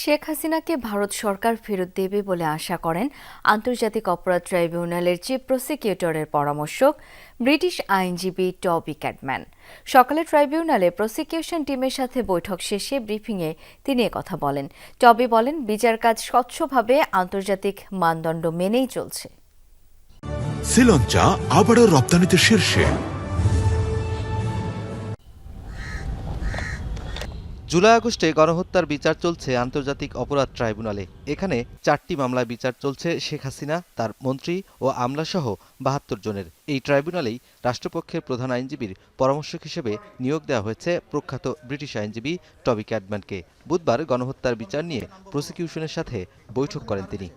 শেখ হাসিনাকে ভারত সরকার ফেরত দেবে বলে আশা করেন আন্তর্জাতিক অপরাধ ট্রাইব্যুনালের চিফ প্রসিকিউটরের পরামর্শক ব্রিটিশ আইনজীবী টবি ক্যাডম্যান সকালে ট্রাইব্যুনালে প্রসিকিউশন টিমের সাথে বৈঠক শেষে ব্রিফিংয়ে তিনি কথা বলেন। টবি বলেন, বিচার কাজ স্বচ্ছভাবে আন্তর্জাতিক মানদণ্ড মেনেই চলছে। শ্রীলঞ্চা আবারও রপ্তানিতে শীর্ষে। জুলাই আগস্টে গণহত্যার বিচার চলছে আন্তর্জাতিক অপরাধ ট্রাইব্যুনালে। এখানে চারটি মামলায় বিচার চলছে শেখ হাসিনা তার মন্ত্রী ও আমলাসহ বাহাত্তর জনের। এই ট্রাইব্যুনালেই রাষ্ট্রপক্ষের প্রধান আইনজীবীর পরামর্শক হিসেবে নিয়োগ দেওয়া হয়েছে প্রখ্যাত ব্রিটিশ আইনজীবী টবি ক্যাডম্যানকে। বুধবার গণহত্যার বিচার নিয়ে প্রসিকিউশনের সাথে বৈঠক করেন তিনি।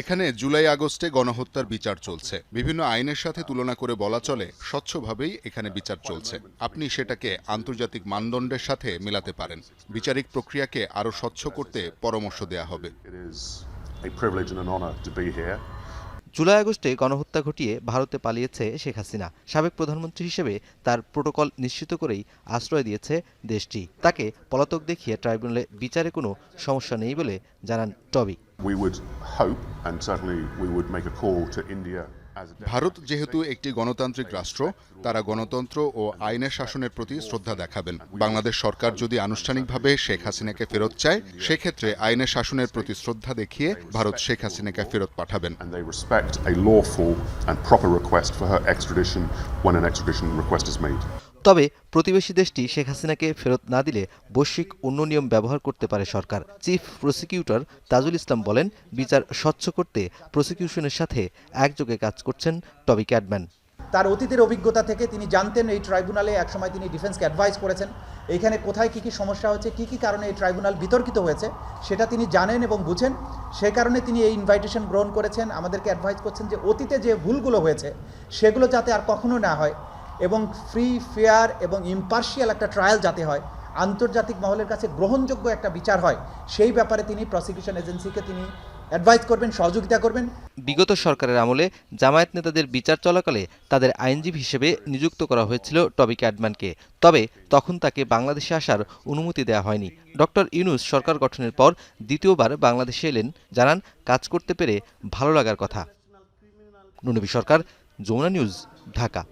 এখানে জুলাই আগস্টে গণহত্যার বিচার চলছে। বিভিন্ন আইনের সাথে তুলনা করে বলা চলে স্বচ্ছভাবেই এখানে বিচার চলছে। আপনি সেটাকে আন্তর্জাতিক মানদণ্ডের সাথে মেলাতে পারেন। বিচারিক প্রক্রিয়াকে আরও স্বচ্ছ করতে পরামর্শ দেয়া হবে. জুলাই আগস্টে গণহত্যা ঘটিয়ে ভারতে পালিয়েছে শেখ হাসিনা। সাবেক প্রধানমন্ত্রী হিসেবে তার প্রোটোকল নিশ্চিত করেই আশ্রয় দিয়েছে দেশটি। তাকে পলাতক দেখিয়ে ট্রাইব্যুনালে বিচারে কোনো সমস্যা নেই বলে জানান টবি। ভারত যেহেতু একটি গণতান্ত্রিক রাষ্ট্র, তারা গণতন্ত্র ও আইনের শাসনের প্রতি শ্রদ্ধা দেখাবেন। বাংলাদেশ সরকার যদি আনুষ্ঠানিকভাবে শেখ হাসিনাকে ফেরত চায়, সেক্ষেত্রে আইনের শাসনের প্রতি শ্রদ্ধা দেখিয়ে ভারত শেখ হাসিনাকে ফেরত পাঠাবেন। তবে প্রতিবেশী দেশটি শেখ হাসিনাকে ফেরত না দিলে বৈশ্বিক অন্য নিয়ম ব্যবহার করতে পারে সরকার। চিফ প্রসিকিউটর তাজুল ইসলাম বলেন, বিচার স্বচ্ছ করতে প্রসিকিউশনের সাথে একযোগে কাজ করছেন টবি ক্যাডম্যান তার অতীতের অভিজ্ঞতা থেকে তিনি জানতেন এই ট্রাইব্যুনালে একসময় তিনি ডিফেন্সকে অ্যাডভাইস করেছেন। এখানে কোথায় কী কী সমস্যা হচ্ছে কী কী কারণে এই ট্রাইব্যুনাল বিতর্কিত হয়েছে, সেটা তিনি জানেন এবং বুঝেন। সে কারণে তিনি এই ইনভাইটেশন গ্রহণ করেছেন। আমাদেরকে অ্যাডভাইস করছেন যে অতীতে যে ভুলগুলো হয়েছে, সেগুলো যাতে আর কখনো না হয়। এবং ফ্রি ফেয়ার এবং ইম্পার্শিয়াল একটা ট্রায়াল যাতে হয়, আন্তর্জাতিক মহলের কাছে গ্রহণযোগ্য একটা বিচার হয়, সেই ব্যাপারে তিনি প্রসিকিউশন এজেন্সিকে তিনি অ্যাডভাইস করবেন, সহযোগিতা করবেন। বিগত সরকারের আমলে জামায়াত নেতাদের বিচার চলাকালে তাদের আইনজীবী হিসেবে নিযুক্ত করা হয়েছিল টবি ক্যাডম্যানকে তবে তখন তাকে বাংলাদেশে আসার অনুমতি দেওয়া হয়নি। ডক্টর ইউনুস সরকার গঠনের পর দ্বিতীয়বার বাংলাদেশে এলেন। জানান, কাজ করতে পেরে ভালো লাগার কথা। নুনবী সরকার, যমুনা নিউজ, ঢাকা।